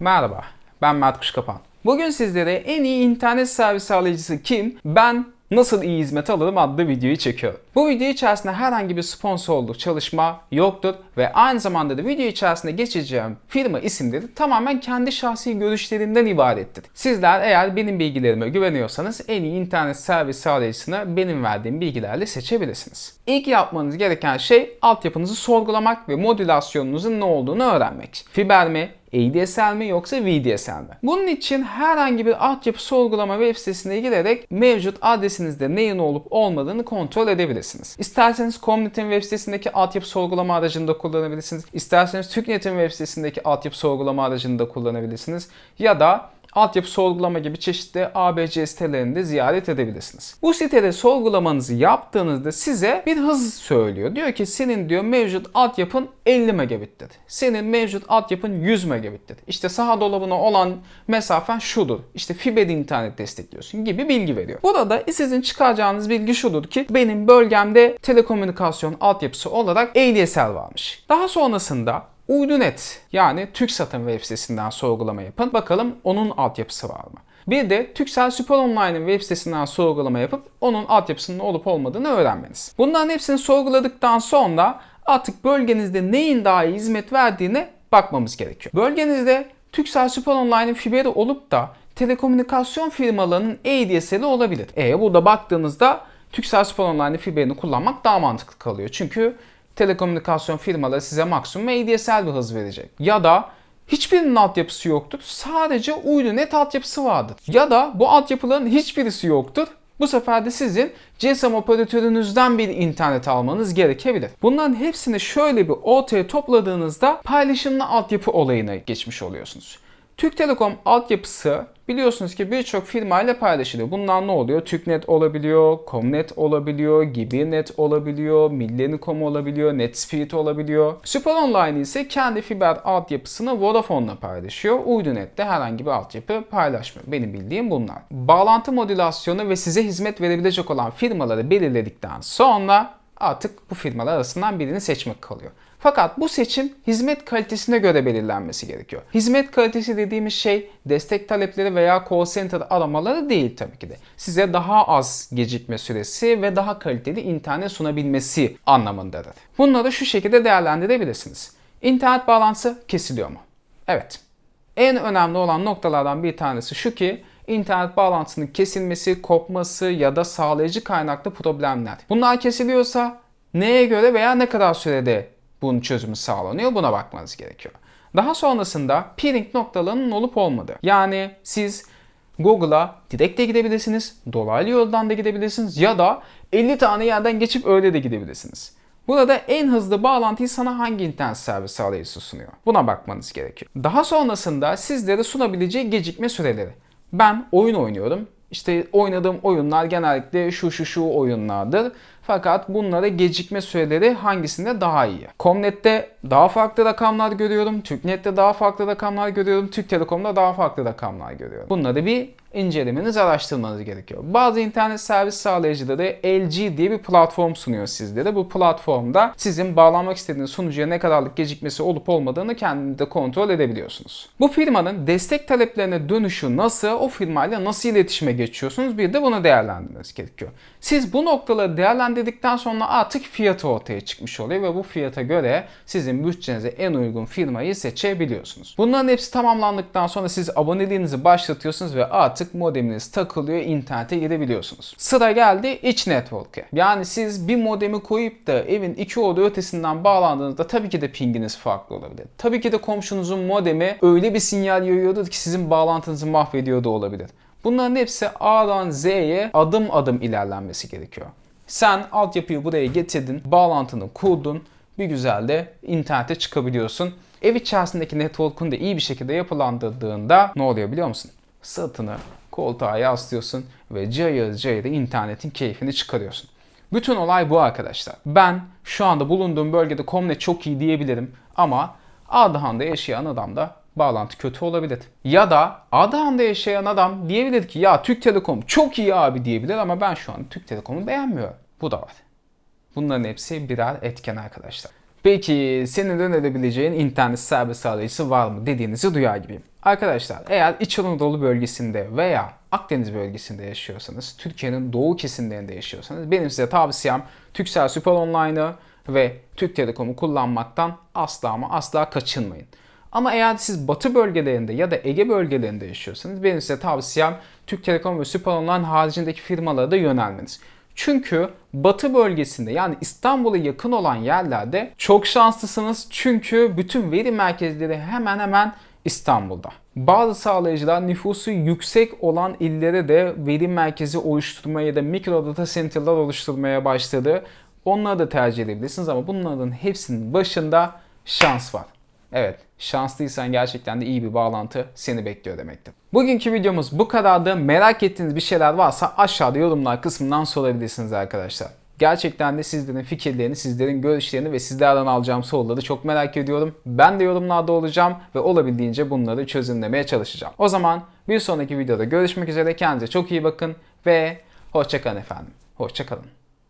Merhaba, ben Mert Kuşkapan. Bugün sizlere en iyi internet servis sağlayıcısı kim, ben nasıl iyi hizmet alırım adlı videoyu çekiyorum. Bu video içerisinde herhangi bir sponsorluk çalışma yoktur ve aynı zamanda da video içerisinde geçeceğim firma isimleri tamamen kendi şahsi görüşlerimden ibarettir. Sizler eğer benim bilgilerime güveniyorsanız en iyi internet servis sağlayıcısını benim verdiğim bilgilerle seçebilirsiniz. İlk yapmanız gereken şey altyapınızı sorgulamak ve modülasyonunuzun ne olduğunu öğrenmek. Fiber mi, ADSL mi yoksa VDSL mi? Bunun için herhangi bir altyapı sorgulama web sitesine girerek mevcut adresinizde neyin olup olmadığını kontrol edebilirsiniz. İsterseniz Comnet'in web sitesindeki altyapı sorgulama aracını da kullanabilirsiniz. İsterseniz TürkNet'in web sitesindeki altyapı sorgulama aracını da kullanabilirsiniz. Ya da altyapı sorgulama gibi çeşitli ABC sitelerini de ziyaret edebilirsiniz. Bu sitede sorgulamanızı yaptığınızda size bir hız söylüyor. Diyor ki senin diyor mevcut altyapın 50 megabittir. Senin mevcut altyapın 100 megabittir. İşte saha dolabına olan mesafen şudur. İşte fiber internet destekliyorsun gibi bilgi veriyor. Burada sizin çıkaracağınız bilgi şudur ki benim bölgemde telekomünikasyon altyapısı olarak ADSL varmış. Daha sonrasında Uydunet yani TürkSat'ın web sitesinden sorgulama yapın. Bakalım onun altyapısı var mı? Bir de Türksel Süper Online'ın web sitesinden sorgulama yapıp onun altyapısının olup olmadığını öğrenmeniz. Bunların hepsini sorguladıktan sonra artık bölgenizde neyin daha iyi hizmet verdiğine bakmamız gerekiyor. Bölgenizde Türksel Süper Online'ın fiberi olup da telekomünikasyon firmalarının ADSL'i olabilir. E burada baktığınızda Türksel Süper Online'ın fiberini kullanmak daha mantıklı kalıyor. Çünkü telekomünikasyon firmaları size maksimum ADSL bir hız verecek. Ya da hiçbirinin altyapısı yoktur. Sadece uydunet altyapısı vardır. Ya da bu altyapıların hiçbirisi yoktur. Bu sefer de sizin GSM operatörünüzden bir internet almanız gerekebilir. Bunların hepsini şöyle bir ortaya topladığınızda paylaşımlı altyapı olayına geçmiş oluyorsunuz. Türk Telekom altyapısı biliyorsunuz ki birçok firmayla paylaşılıyor. Bunlar ne oluyor? TürkNet olabiliyor, Comnet olabiliyor, Gibinet olabiliyor, Millennium olabiliyor, NetSpeed olabiliyor. Süper Online ise kendi fiber altyapısını Vodafone'la paylaşıyor. Uydunet'te herhangi bir altyapı paylaşmıyor. Benim bildiğim bunlar. Bağlantı modülasyonu ve size hizmet verebilecek olan firmaları belirledikten sonra artık bu firmalar arasından birini seçmek kalıyor. Fakat bu seçim hizmet kalitesine göre belirlenmesi gerekiyor. Hizmet kalitesi dediğimiz şey destek talepleri veya call center aramaları değil tabii ki de. Size daha az gecikme süresi ve daha kaliteli internet sunabilmesi anlamındadır. Bunları şu şekilde değerlendirebilirsiniz. İnternet bağlantısı kesiliyor mu? Evet. En önemli olan noktalardan bir tanesi şu ki internet bağlantısının kesilmesi, kopması ya da sağlayıcı kaynaklı problemler. Bunlar kesiliyorsa neye göre veya ne kadar sürede bunun çözümü sağlanıyor buna bakmanız gerekiyor. Daha sonrasında peering noktalarının olup olmadığı. Yani siz Google'a direkt de gidebilirsiniz, dolaylı yoldan da gidebilirsiniz ya da 50 tane yerden geçip öyle de gidebilirsiniz. Burada en hızlı bağlantıyı sana hangi internet servis sağlayıcısı sunuyor? Buna bakmanız gerekiyor. Daha sonrasında sizlere sunabileceği gecikme süreleri. Ben oyun oynuyorum. İşte oynadığım oyunlar genellikle şu şu şu oyunlardır. Fakat bunlara gecikme süreleri hangisinde daha iyi? Comnet'te daha farklı rakamlar görüyorum. Türknet'te daha farklı rakamlar görüyorum. Türk Telekom'da daha farklı rakamlar görüyorum. Bunları bir incelemeniz, araştırmanız gerekiyor. Bazı internet servis sağlayıcıları LG diye bir platform sunuyor sizlere. Bu platformda sizin bağlanmak istediğiniz sunucuya ne kadarlık gecikmesi olup olmadığını kendiniz kontrol edebiliyorsunuz. Bu firmanın destek taleplerine dönüşü nasıl, o firmayla nasıl iletişime geçiyorsunuz bir de bunu değerlendirmeniz gerekiyor. Siz bu noktaları değerlendirdikten sonra artık fiyatı ortaya çıkmış oluyor ve bu fiyata göre sizin bütçenize en uygun firmayı seçebiliyorsunuz. Bunların hepsi tamamlandıktan sonra siz aboneliğinizi başlatıyorsunuz ve artık modeminiz takılıyor, internete girebiliyorsunuz. Sıra geldi iç network'e. Yani siz bir modemi koyup da evin iki oda ötesinden bağlandığınızda tabii ki de pinginiz farklı olabilir. Tabii ki de komşunuzun modemi öyle bir sinyal yayıyordur ki sizin bağlantınızı mahvediyor da olabilir. Bunların hepsi A'dan Z'ye adım adım ilerlenmesi gerekiyor. Sen altyapıyı buraya getirdin, bağlantını kurdun, bir güzel de internete çıkabiliyorsun. Ev içerisindeki network'un da iyi bir şekilde yapılandırdığında ne oluyor biliyor musun? Sırtını koltuğa yaslıyorsun ve cayır cayır internetin keyfini çıkarıyorsun. Bütün olay bu arkadaşlar. Ben şu anda bulunduğum bölgede Comnet çok iyi diyebilirim ama Ardahan'da yaşayan adam da bağlantı kötü olabilir. Ya da Ardahan'da yaşayan adam diyebilir ki ya Türk Telekom çok iyi abi diyebilir ama ben şu an Türk Telekom'u beğenmiyorum. Bu da var. Bunların hepsi birer etken arkadaşlar. Peki senin önerebileceğin internet servis sağlayıcısı var mı dediğinizi duyar gibiyim. Arkadaşlar eğer İç Anadolu bölgesinde veya Akdeniz bölgesinde yaşıyorsanız, Türkiye'nin doğu kesimlerinde yaşıyorsanız benim size tavsiyem Türksel Süper Online'ı ve Türk Telekom'u kullanmaktan asla ama asla kaçınmayın. Ama eğer siz batı bölgelerinde ya da Ege bölgelerinde yaşıyorsanız benim size tavsiyem Türk Telekom ve Süper Online haricindeki firmalara da yönelmeniz. Çünkü batı bölgesinde yani İstanbul'a yakın olan yerlerde çok şanslısınız. Çünkü bütün veri merkezleri hemen hemen İstanbul'da. Bazı sağlayıcılar nüfusu yüksek olan illere de veri merkezi oluşturmaya ya da mikro data center'lar oluşturmaya başladı. Onları da tercih edebilirsiniz ama bunların hepsinin başında şans var. Evet, şanslıysan gerçekten de iyi bir bağlantı seni bekliyor demektir. Bugünkü videomuz bu kadardı. Merak ettiğiniz bir şeyler varsa aşağıda yorumlar kısmından sorabilirsiniz arkadaşlar. Gerçekten de sizlerin fikirlerini, sizlerin görüşlerini ve sizlerden alacağım soruları çok merak ediyorum. Ben de yorumlarda olacağım ve olabildiğince bunları çözümlemeye çalışacağım. O zaman bir sonraki videoda görüşmek üzere. Kendinize çok iyi bakın ve hoşçakalın efendim. Hoşçakalın.